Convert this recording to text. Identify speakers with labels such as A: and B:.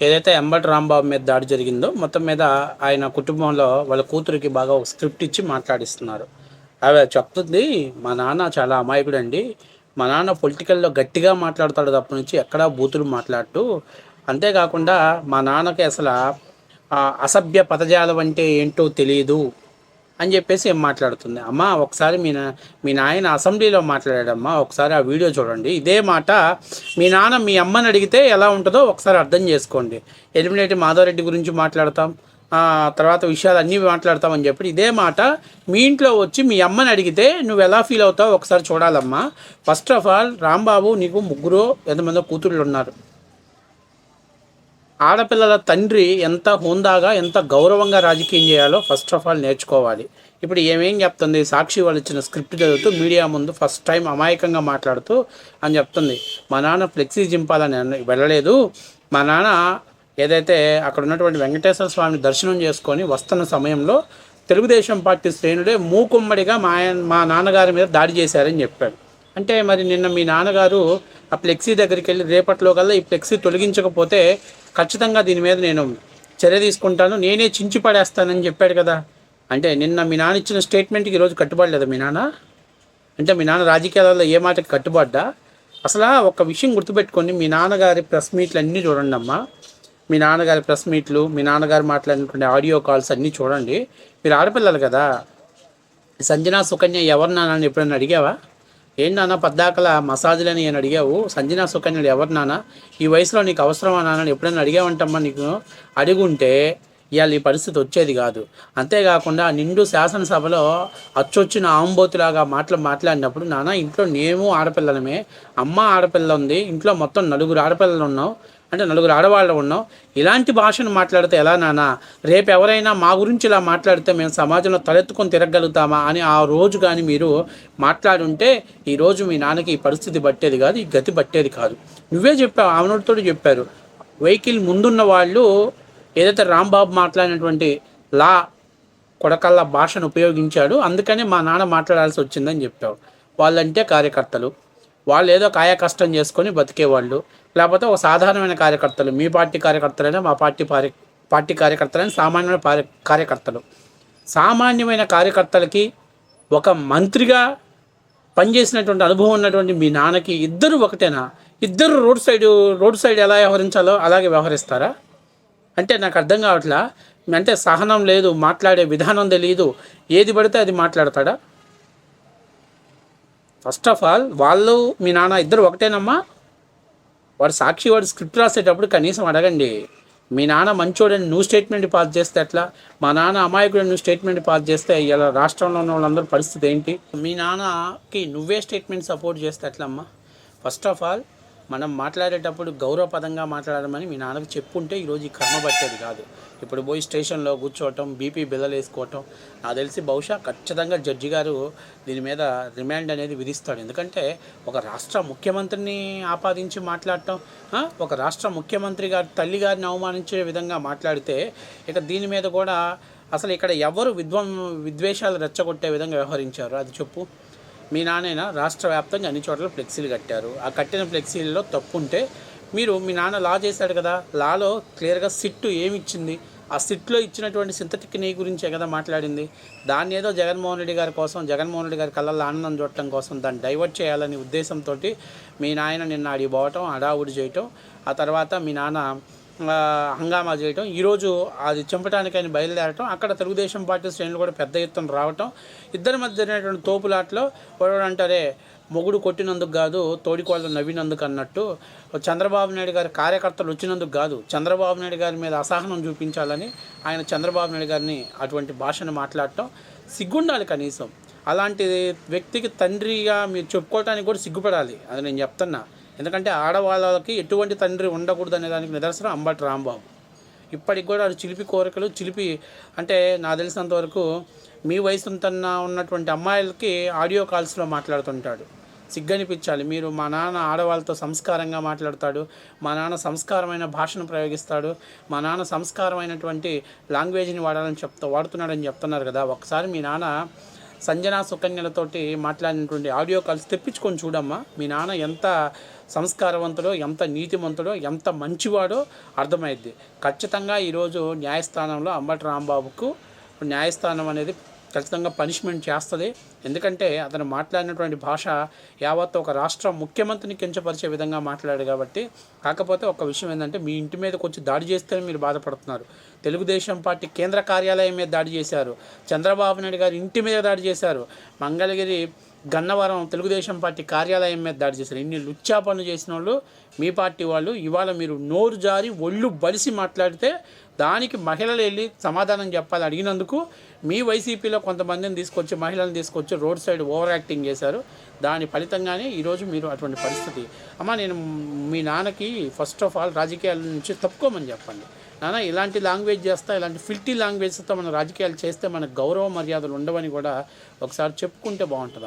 A: ఏదైతే ఎంబటి రాంబాబు మీద దాడి జరిగిందో మొత్తం మీద ఆయన కుటుంబంలో వాళ్ళ కూతురికి బాగా ఒక స్క్రిప్ట్ ఇచ్చి మాట్లాడిస్తున్నారు. అవి చెప్తుంది మా నాన్న చాలా అమాయకుడు అండి మా నాన్న పొలిటికల్లో గట్టిగా మాట్లాడతాడు తప్ప నుంచి ఎక్కడా బూతులు మాట్లాడుతూ అంతేకాకుండా మా నాన్నకి అసలు అసభ్య పదజాలం అంటే ఏంటో తెలియదు అని చెప్పేసి ఏం మాట్లాడుతుంది? అమ్మ ఒకసారి మీ నా మీ నాయన అసెంబ్లీలో మాట్లాడాడమ్మా ఒకసారి ఆ వీడియో చూడండి. ఇదే మాట మీ నాన్న మీ అమ్మని అడిగితే ఎలా ఉంటుందో ఒకసారి అర్థం చేసుకోండి. ఎలిమినేటి మాధవరెడ్డి గురించి మాట్లాడతాం. తర్వాత విషయాలు అన్నీ మాట్లాడతామని చెప్పి ఇదే మాట మీ ఇంట్లో వచ్చి మీ అమ్మని అడిగితే నువ్వు ఎలా ఫీల్ అవుతావో ఒకసారి చూడాలమ్మా. ఫస్ట్ ఆఫ్ ఆల్ రాంబాబు నీకు ముగ్గురు ఎంతమందో కూతుళ్ళు ఉన్నారు. ఆడపిల్లల తండ్రి ఎంత హోందాగా ఎంత గౌరవంగా రాజకీయం చేయాలో ఫస్ట్ ఆఫ్ ఆల్ నేర్చుకోవాలి. ఇప్పుడు ఏమేం చెప్తుంది సాక్షి వాళ్ళు ఇచ్చిన స్క్రిప్ట్ చదువుతూ మీడియా ముందు ఫస్ట్ టైం అమాయకంగా మాట్లాడుతూ అని చెప్తుంది. మా నాన్న ఫ్లెక్సీ జింపాలని వెళ్ళలేదు. మా నాన్న ఏదైతే అక్కడ ఉన్నటువంటి వెంకటేశ్వర స్వామిని దర్శనం చేసుకొని వస్తున్న సమయంలో తెలుగుదేశం పార్టీ శ్రేణుడే మూకుమ్మడిగా మా ఆయన- మా నాన్నగారి మీద దాడి చేశారని చెప్పాడు. అంటే మరి నిన్న మీ నాన్నగారు ఆ ఫ్లెక్సీ దగ్గరికి వెళ్ళి రేపట్లో కల్లా ఈ ఫ్లెక్సీ తొలగించకపోతే ఖచ్చితంగా దీని మీద నేను చర్య తీసుకుంటాను. నేనే చించి పడేస్తానని చెప్పాడు కదా. అంటే నిన్న మీ నాన్న ఇచ్చిన స్టేట్మెంట్కి ఈరోజు కట్టుబడలేదా మీ నాన్న? అంటే మీ నాన్న రాజకీయాలలో ఏ మాటకి కట్టుబడ్డా? అసలు ఒక విషయం గుర్తుపెట్టుకోండి. మీ నాన్నగారి ప్రెస్ మీట్లు అన్నీ చూడండి అమ్మా. మీ నాన్నగారి ప్రెస్ మీట్లు మీ నాన్నగారు మాట్లాడినటువంటి ఆడియో కాల్స్ అన్నీ చూడండి. మీరు ఆడపిల్లలు కదా. సంజనా సుకన్య ఎవరు నాన్న ఎప్పుడన్నా ఎప్పుడైనా అడిగావా? ఏంటి నాన్న పద్దాకల మసాజులని నేను అడిగావు? సంజనా సుకన్యుడు ఎవరు నాన్న? ఈ వయసులో నీకు అవసరమా నాన్న? ఎప్పుడైనా అడిగావంటమ్మా నీకు? అడుగుంటే ఇవాళ ఈ పరిస్థితి వచ్చేది కాదు. అంతేకాకుండా నిండు శాసనసభలో అచ్చొచ్చిన ఆంబోతులాగా మాటలు మాట్లాడినప్పుడు నాన్న ఇంట్లో నేను ఆడపిల్లలమే. అమ్మ ఆడపిల్ల ఉంది. ఇంట్లో మొత్తం నలుగురు ఆడపిల్లలు ఉన్నాం అంటే నలుగురు ఆడవాళ్ళు ఉన్నాం. ఇలాంటి భాషను మాట్లాడితే ఎలా నానా రేపు ఎవరైనా మా గురించి ఇలా మాట్లాడితే మేము సమాజంలో తలెత్తుకొని తిరగలుగుతామా అని ఆ రోజు కానీ మీరు మాట్లాడుంటే ఈరోజు మీ నాన్నకి ఈ పరిస్థితి పట్టేది కాదు ఈ గతి పట్టేది కాదు. నువ్వే చెప్పావు ఆమెనోడితో చెప్పారు. వెహికల్ ముందున్న వాళ్ళు ఏదైతే రాంబాబు మాట్లాడినటువంటి లా కొడకల్లా భాషను ఉపయోగించాడు అందుకనే మా నాన్న మాట్లాడాల్సి వచ్చిందని చెప్పావు. వాళ్ళంటే కార్యకర్తలు. వాళ్ళు ఏదో కాయ కష్టం చేసుకొని బతికేవాళ్ళు. లేకపోతే ఒక సాధారణమైన కార్యకర్తలు మీ పార్టీ కార్యకర్తలైనా మా పార్టీ పారి పార్టీ కార్యకర్తలైనా సామాన్యమైన పారి- కార్యకర్తలు. సామాన్యమైన కార్యకర్తలకి ఒక మంత్రిగా పనిచేసినటువంటి అనుభవం ఉన్నటువంటి మీ నాన్నకి ఇద్దరు ఒకటేనా? ఇద్దరు రోడ్ సైడ్ రోడ్ సైడ్ ఎలా వ్యవహరించాలో అలాగే వ్యవహరిస్తారా? అంటే నాకు అర్థం కావట్లా? అంటే సహనం లేదు మాట్లాడే విధానం తెలియదు ఏది పడితే అది మాట్లాడతాడా? ఫస్ట్ ఆఫ్ ఆల్ వాళ్ళు మీ నాన్న ఇద్దరు ఒకటేనమ్మా? వాడు సాక్షి వాడు స్క్రిప్ట్ రాసేటప్పుడు కనీసం అడగండి. మీ నాన్న మంచోడని నువ్వు స్టేట్మెంట్ పాస్ చేస్తే ఎట్లా? మా నాన్న అమాయకుడు నువ్వు స్టేట్మెంట్ పాస్ చేస్తే ఇలా రాష్ట్రంలో ఉన్న వాళ్ళందరూ పరిస్థితి ఏంటి? మీ నాన్నకి నువ్వే స్టేట్మెంట్ సపోర్ట్ చేస్తే ఎట్లా అమ్మా ఫస్ట్ ఆఫ్ ఆల్ మనం మాట్లాడేటప్పుడు గౌరవపదంగా మాట్లాడమని మీ నాన్నకి చెప్పుంటే ఈరోజు ఈ కర్మ పట్టేది కాదు. ఇప్పుడు పోయి స్టేషన్లో కూర్చోవటం బీపీ బిల్లలు వేసుకోవటం నాకు తెలిసి బహుశా ఖచ్చితంగా జడ్జి గారు దీని మీద రిమాండ్ అనేది విధిస్తాడు. ఎందుకంటే ఒక రాష్ట్ర ముఖ్యమంత్రిని ఆపాదించి మాట్లాడటం ఒక రాష్ట్ర ముఖ్యమంత్రి గారి తల్లి గారిని అవమానించే విధంగా మాట్లాడితే ఇక దీని మీద కూడా అసలు ఇక్కడ ఎవరు విద్వం విద్వేషాలు రెచ్చగొట్టే విధంగా వ్యవహరించారు? అది చెప్పు. మీ నాన్న రాష్ట్ర వ్యాప్తంగా అన్ని చోట్ల ఫ్లెక్సీలు కట్టారు. ఆ కట్టిన ఫ్లెక్సీల్లో తప్పు ఉంటే మీరు మీ నాన్న లా చేశాడు కదా లాలో క్లియర్గా సిట్టు ఏమి ఇచ్చింది ఆ సిట్లో ఇచ్చినటువంటి సింథటిక్ నెయ్యి గురించే కదా మాట్లాడింది. దాన్ని ఏదో జగన్మోహన్ రెడ్డి గారి కోసం జగన్మోహన్ రెడ్డి గారి కళ్ళల్లో ఆనందం చూడటం కోసం దాన్ని డైవర్ట్ చేయాలనే ఉద్దేశంతో మీ నాయన నిన్న అడిగి పోవటం అడావుడి చేయటం. ఆ తర్వాత మీ నాన్న హంగామా చేయటం. ఈరోజు అది చంపటానికని బయలుదేరటం. అక్కడ తెలుగుదేశం పార్టీ శ్రేణులు కూడా పెద్ద ఎత్తున రావటం. ఇద్దరి మధ్య జరిగినటువంటి తోపులాట్లో వాడు అంటారే మొగుడు కొట్టినందుకు కాదు తోడికోళ్ళు నవ్వినందుకు అన్నట్టు చంద్రబాబు నాయుడు గారి కార్యకర్తలు వచ్చినందుకు కాదు చంద్రబాబు నాయుడు గారి మీద అసహనం చూపించాలని ఆయన చంద్రబాబు నాయుడు గారిని అటువంటి భాషను మాట్లాడటం సిగ్గుండాలి కనీసం. అలాంటి వ్యక్తికి తండ్రిగా మీరు చెప్పుకోవటానికి కూడా సిగ్గుపడాలి. అది నేను చెప్తున్నా. ఎందుకంటే ఆడవాళ్ళకి ఎటువంటి తండ్రి ఉండకూడదు అనే దానికి నిదర్శనం అంబటి రాంబాబు. ఇప్పటికి కూడా అది చిలిపి కోరికలు చిలిపి అంటే నాకు తెలిసినంతవరకు మీ వయసు ఉన్నటువంటి అమ్మాయిలకి ఆడియో కాల్స్లో మాట్లాడుతుంటాడు. సిగ్గనిపించాలి. మీరు మా నాన్న ఆడవాళ్ళతో సంస్కారంగా మాట్లాడతాడు. మా నాన్న సంస్కారమైన భాషను ప్రయోగిస్తాడు. మా నాన్న సంస్కారమైనటువంటి లాంగ్వేజ్ని వాడాలని చెప్తా వాడుతున్నాడని చెప్తున్నారు కదా. ఒకసారి మీ నాన్న సంజనా సుకన్యలతోటి మాట్లాడినటువంటి ఆడియో కాల్స్ తెప్పించుకొని చూడమ్మా. మీ నాన్న ఎంత సంస్కారవంతుడో ఎంత నీతిమంతుడో ఎంత మంచివాడో అర్థమైద్ది. ఖచ్చితంగా ఈరోజు న్యాయస్థానంలో అంబటి రాంబాబుకు న్యాయస్థానం అనేది ఖచ్చితంగా పనిష్మెంట్ చేస్తుంది. ఎందుకంటే అతను మాట్లాడినటువంటి భాష యావత్ ఒక రాష్ట్ర ముఖ్యమంత్రిని కించపరిచే విధంగా మాట్లాడాడు కాబట్టి కాకపోతే ఒక విషయం ఏంటంటే మీ ఇంటి మీదకి వచ్చి దాడి చేస్తేనే మీరు బాధపడుతున్నారు. తెలుగుదేశం పార్టీ కేంద్ర కార్యాలయం మీద దాడి చేశారు. చంద్రబాబు నాయుడు గారి ఇంటి మీద దాడి చేశారు. మంగళగిరి గన్నవరం తెలుగుదేశం పార్టీ కార్యాలయం మీద దాడి చేశారు. ఇన్ని లుచ్చా పనులు చేసిన వాళ్ళు మీ పార్టీ వాళ్ళు ఇవాళ మీరు నోరు జారి ఒళ్ళు బలిసి మాట్లాడితే దానికి మహిళలు వెళ్ళి సమాధానం చెప్పాలి అడిగినందుకు మీ వైసీపీలో కొంతమందిని తీసుకొచ్చి మహిళలను తీసుకొచ్చి రోడ్ సైడ్ ఓవర్ యాక్టింగ్ చేశారు. దాని ఫలితంగానే ఈరోజు మీరు అటువంటి పరిస్థితి. అమ్మ నేను మీ నాన్నకి ఫస్ట్ ఆఫ్ ఆల్ రాజకీయాల నుంచి తప్పుకోమని చెప్పండి. నాన్న ఇలాంటి లాంగ్వేజ్ చేస్తా ఇలాంటి ఫిల్టీ లాంగ్వేజ్తో మన రాజకీయాలు చేస్తే మనకు గౌరవ మర్యాదలు ఉండవని కూడా ఒకసారి చెప్పుకుంటే బాగుంటుంది?